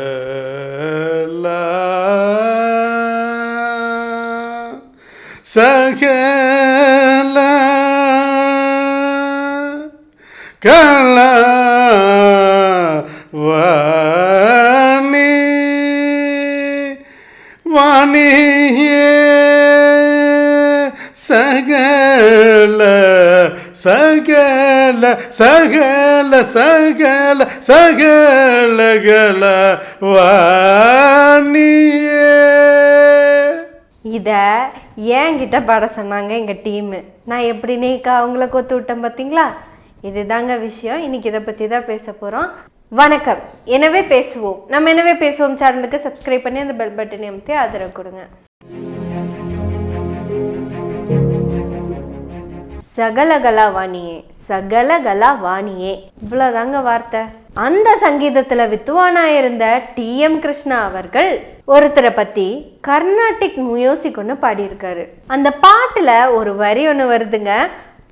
சகல சகல கல வாணி வாணியே சகல சகல சகல சகல சகலகல வாணியே. இதை என்கிட்ட பாட சொன்னாங்க எங்கள் டீமு. நான் எப்படி நீக்கா அவங்கள கொத்து விட்டேன் பார்த்தீங்களா இதுதாங்க விஷயம். இன்னைக்கு இதை பற்றி தான் பேச போகிறோம் வணக்கம். எனவே பேசுவோம். நம்ம எனவே பேசுவோம். சேனலுக்கு சப்ஸ்கிரைப் பண்ணி அந்த பெல் பட்டனை அமைத்து ஆதரவு கொடுங்க. சகலகலா வாணியே சகலகலா வாணியே இவ்வளோதாங்க வார்த்தை. அந்த சங்கீதத்துல வித்துவானா இருந்த டி. எம். கிருஷ்ணா அவர்கள் ஒருத்தரை பத்தி கர்நாடிக் மியூசிக் ஒன்று பாடியிருக்காரு. அந்த பாட்டுல ஒரு வரி ஒன்று வருதுங்க.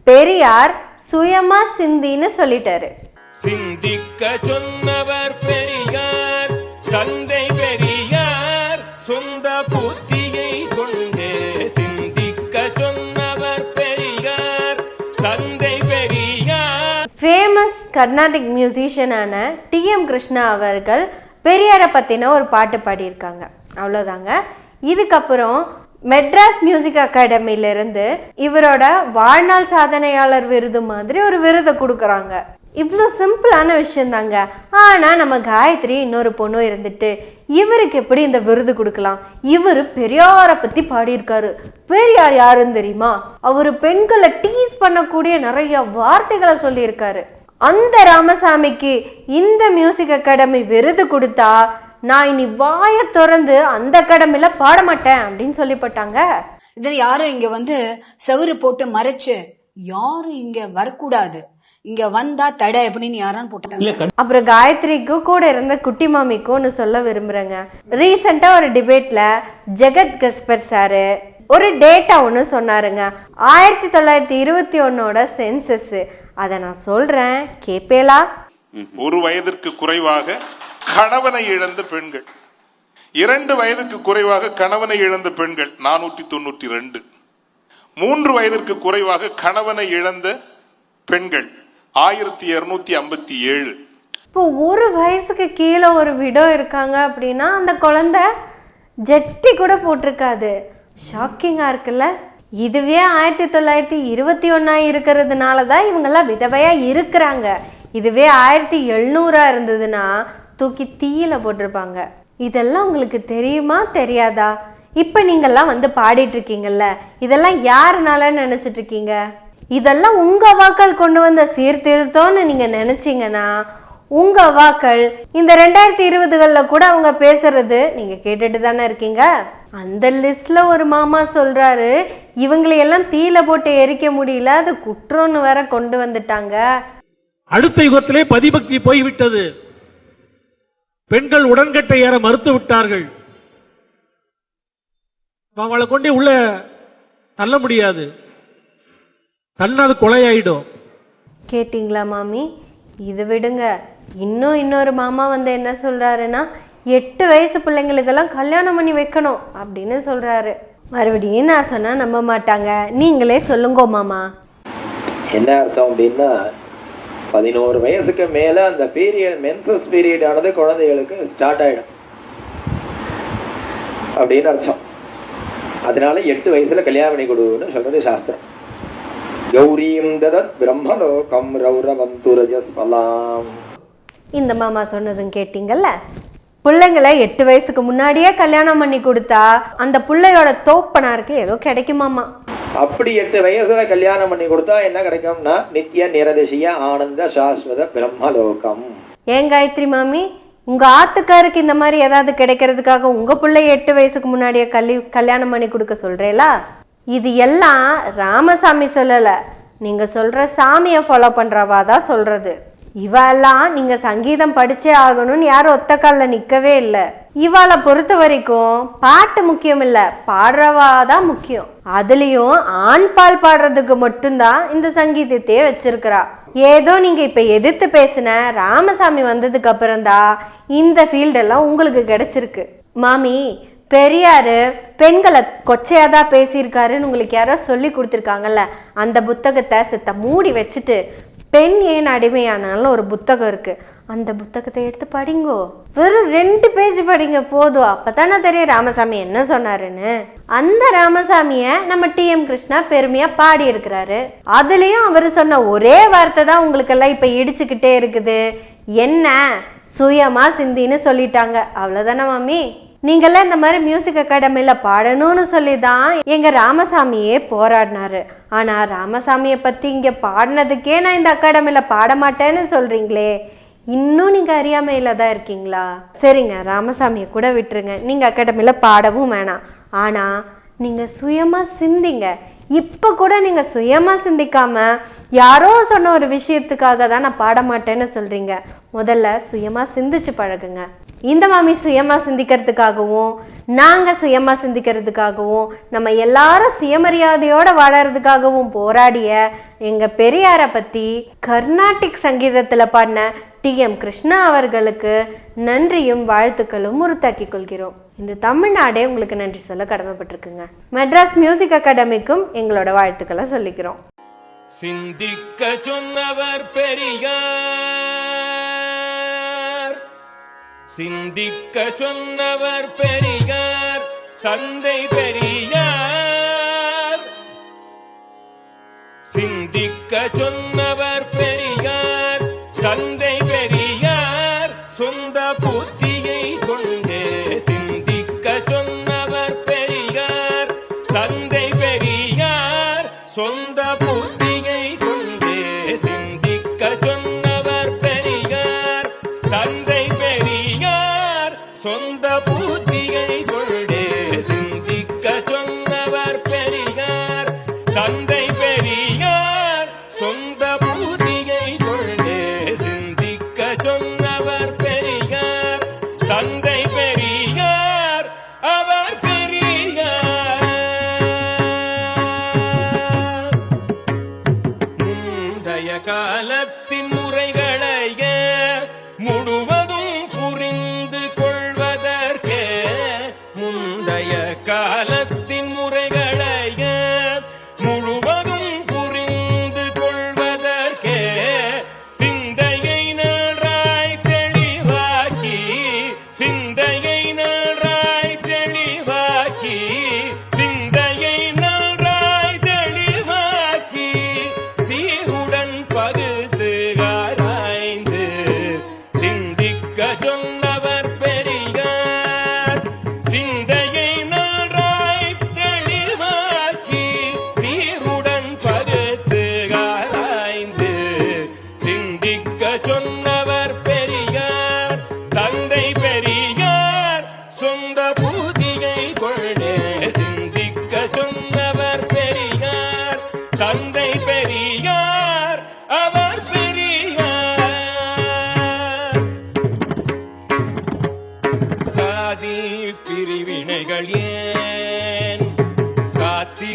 பெரியார் சுயமா சிந்தின்னு சொல்லிட்டாரு. சிந்திக்க சொன்னவர் பெரியார் தந்தை பெரியார் சொந்த புத்தி கர்நாடிக் மியூசிஷியனான டிஎம் கிருஷ்ணா அவர்கள் பெரியாரை பற்றின ஒரு பாட்டு பாடியிருக்காங்க. அவ்வளோதாங்க. இதுக்கப்புறம் மெட்ராஸ் மியூசிக் அகாடமியிலிருந்து இவரோட வாழ்நாள் சாதனையாளர் விருது மாதிரி ஒரு விருதை கொடுக்குறாங்க. இவ்வளோ சிம்பிளான விஷயந்தாங்க. ஆனால் நம்ம காயத்ரி இன்னொரு பொண்ணும் இருந்துட்டு இவருக்கு எப்படி இந்த விருது கொடுக்கலாம்? இவர் பெரியாரை பற்றி பாடியிருக்காரு. பெரியார் யாருன்னு தெரியுமா? அவர் பெண்களை டீஸ் பண்ணக்கூடிய நிறைய வார்த்தைகளை சொல்லியிருக்காரு. அந்த ராமசாமிக்கு இந்த மியூசிக் அகாடமி விருது கொடுத்தா நான் இனி வாயை திறந்து அந்த அகாடமியில் பாட மாட்டேன் அப்படின்னு சொல்லிப்பட்டாங்க. இதில் யாரும் இங்க வந்து செவுரு போட்டு மறைச்சு யாரும் இங்க வரக்கூடாது. இங்க வந்தா தடை அப்படின்னு யாரான்னு போட்டாங்க. அப்புறம் காயத்ரிக்கு கூட இருந்த குட்டி மாமிக்கும் ஒன்று சொல்ல விரும்புகிறேங்க ரீசெண்டாக ஒரு டிபேட்டில் ஜெகத் கஸ்பர் சாரு ஒரு டேட்டா ஒன்று சொன்னாருங்க. ஆயிரத்தி தொள்ளாயிரத்தி இருபத்தி ஒன்னோட சென்சஸ் அதை நான் சொல்கிறேன் கேப்பேலா ஒரு வயதிற்கு குறைவாக கணவனை இழந்த பெண்கள். இரண்டு வயதுக்கு குறைவாக கணவனை இழந்த பெண்கள் நானூற்றி தொண்ணூற்றி ரெண்டு. மூன்று வயதிற்கு குறைவாக கணவனை இழந்த பெண்கள் ஆயிரத்தி இருநூத்தி ஐம்பத்தி ஏழு. இப்போ ஒரு வயசுக்கு கீழே ஒரு விடோ இருக்காங்க அப்படின்னா அந்த குழந்தை ஜெட்டி கூட போட்டிருக்காது. ஷாக்கிங்காக இருக்குல்ல? இதுவே ஆயிரத்தி தொள்ளாயிரத்தி இருபத்தி ஒன்றா இருக்கிறதுனால தான் இவங்கெல்லாம் விதவையாக இருக்கிறாங்க. இதுவே ஆயிரத்தி எழுநூறாக இருந்ததுன்னா தூக்கி தீயில போட்டிருப்பாங்க. இதெல்லாம் உங்களுக்கு தெரியுமா தெரியாதா? இப்போ நீங்கள்லாம் வந்து பாடிட்டு இருக்கீங்கல்ல இதெல்லாம் யாருனால நினச்சிட்டு இருக்கீங்க இதெல்லாம் உங்கள் வாக்கள் கொண்டு வந்த சீர்திருத்தம்னு நீங்கள் நினச்சிங்கன்னா உங்கள் வாக்கள் இந்த ரெண்டாயிரத்தி இருபதுகளில் கூட அவங்க பேசுறது நீங்கள் கேட்டுட்டு தானே இருக்கீங்க? அந்த லிஸ்ட்டில் ஒரு மாமா சொல்கிறாரு இவங்களையெல்லாம் தீயில போட்டு எரிக்க முடியல அது குற்றம்னு வேற கொண்டு வந்துட்டாங்க. அடுத்த யுகத்திலே பதிபக்தி போய்விட்டது. பெண்கள் உடன்கட்டை ஏற மறுத்து விட்டார்கள். அவளை கொண்டு உள்ள தள்ள முடியாது. தள்ளா அது கொலையாயிடும். கேட்டிங்களா மாமி? இது விடுங்க. இன்னும் இன்னொரு மாமா வந்து என்ன சொல்கிறாருன்னா எட்டு வயசு பிள்ளைங்களுக்கெல்லாம் கல்யாணம் பண்ணி வைக்கணும் அப்படின்னு சொல்கிறாரு மறுபடியும் நான் சொன்னால் நம்ப மாட்டாங்க. நீங்களே சொல்லுங்கோ மாமா. என்ன அர்த்தம் அப்படின்னா பதினோரு வயசுக்கு மேலே அந்த பீரியட் மென்சஸ் பீரியட் ஆனது குழந்தைகளுக்கு ஸ்டார்ட் ஆகிடும் அப்படின்னு அர்த்தம். அதனால எட்டு வயசுல கல்யாணம் பண்ணி கொடுன்னு சொல்றது சாஸ்திரம். கௌரீம் ததத் பிரம்மலோகம் ரௌரவந்துரஜஸ்வலாம் இந்த மாமா சொன்னதும் கேட்டிங்கல்ல? பிள்ளைங்களை எட்டு வயசுக்கு முன்னாடியே கல்யாணம் பண்ணி கொடுத்தா அந்த பிள்ளையோட தோப்பனாருக்கு ஏதோ கிடைக்குமாமா அப்படி எட்டு வயசுல கல்யாணம் பண்ணி கொடுத்தா என்ன கிடைக்கும்னா நித்திய நிரதிசிய ஆனந்த சாஸ்வத பிரம்மலோகம். ஏன் காயத்ரி மாமி? உங்க ஆத்துக்காருக்கு இந்த மாதிரி ஏதாவது கிடைக்கிறதுக்காக உங்க பிள்ளைய எட்டு வயசுக்கு முன்னாடியே கல்வி கல்யாணம் பண்ணி கொடுக்க சொல்றேலா? இது எல்லாம் ராமசாமி சொல்லல. நீங்கள் சொல்கிற சாமியை ஃபாலோ பண்ணுறவா தான் சொல்கிறது இவெல்லாம் நீங்கள் சங்கீதம் படித்தே ஆகணும்னு யாரும் ஒத்த காலில் இல்லை. இவாளை பொறுத்த வரைக்கும் பாட்டு முக்கியம் இல்லை பாடுறவா தான் முக்கியம். அதுலேயும் ஆண் பால் பாடுறதுக்கு மட்டும்தான் இந்த சங்கீதத்தையே வச்சிருக்கிறா. ஏதோ நீங்கள் இப்போ எதிர்த்து பேசின ராமசாமி வந்ததுக்கு அப்புறம்தான் இந்த ஃபீல்டெல்லாம் உங்களுக்கு கிடைச்சிருக்கு. மாமி பெரியார் பெண்களை கொச்சையாக தான் பேசியிருக்காருன்னு உங்களுக்கு யாரோ சொல்லி கொடுத்துருக்காங்கல்ல அந்த புத்தகத்தை செத்த மூடி வச்சுட்டு பெண் ஏன் அடிமையானாலும் ஒரு புத்தகம் இருக்குது அந்த புத்தகத்தை எடுத்து படிங்கோ. வெறும் ரெண்டு பேஜ் படிங்க போதும். அப்பதானே தெரியும் ராமசாமி என்ன சொன்னாருன்னு. அந்த ராமசாமியை நம்ம டிஎம் கிருஷ்ணா பெருமையாக பாடியிருக்கிறாரு. அதுலேயும் அவர் சொன்ன ஒரே வார்த்தை தான் உங்களுக்கெல்லாம் இப்போ இடிச்சுக்கிட்டே இருக்குது. என்ன? சுயமாக சிந்தின்னு சொல்லிட்டாங்க. அவ்வளோதானே மாமி? நீங்கள்லாம் இந்த மாதிரி மியூசிக் அகாடமியில் பாடணும்னு சொல்லி தான் எங்கள் ராமசாமியே போராடினாரு. ஆனால் ராமசாமியை பற்றி இங்கே பாடினதுக்கே நான் இந்த அகாடமியில் பாட மாட்டேன்னு சொல்கிறீங்களே இன்னும் நீங்கள் அறியாமையில் தான் இருக்கீங்களா? சரிங்க ராமசாமியை கூட விட்டுருங்க. நீங்கள் அகாடமியில் பாடவும் வேணாம். ஆனால் நீங்கள் சுயமாக சிந்திங்க. இப்போ கூட நீங்கள் சுயமாக சிந்திக்காம யாரோ சொன்ன ஒரு விஷயத்துக்காக தான் நான் பாட மாட்டேன்னு சொல்கிறீங்க முதல்ல சுயமாக சிந்திச்சு பழகுங்க. இந்த மாமி சுயமாக சிந்திக்கிறதுக்காகவும் நாங்கள் சுயமாக சிந்திக்கிறதுக்காகவும் நம்ம எல்லாரும் சுயமரியாதையோட வாழறதுக்காகவும் போராடிய எங்கள் பெரியாரை பற்றி கர்நாடிக் சங்கீதத்தில் பாடின டிஎம் கிருஷ்ணா அவர்களுக்கு நன்றியும் வாழ்த்துக்களும் உறுத்தாக்கிக் கொள்கிறோம். இந்த தமிழ்நாடே உங்களுக்கு நன்றி சொல்ல கடமைப்பட்டிருக்குங்க. மெட்ராஸ் மியூசிக் அகாடமிக்கும் எங்களோட வாழ்த்துக்களை சொல்லிக்கிறோம். சிந்திக்க சொன்னவர் பெரியார். சிந்திக்க சொன்னவர் பெரியார். தந்தை பெரிய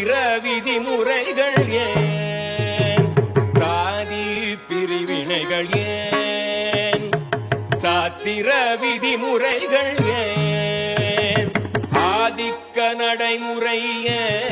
பிற விதிமுறைகள் ஏன்? சாதி பிரிவினைகள் ஏன்? சாத்திர விதிமுறைகள் ஏன்? ஆதிக்க நடைமுறை ஏன்?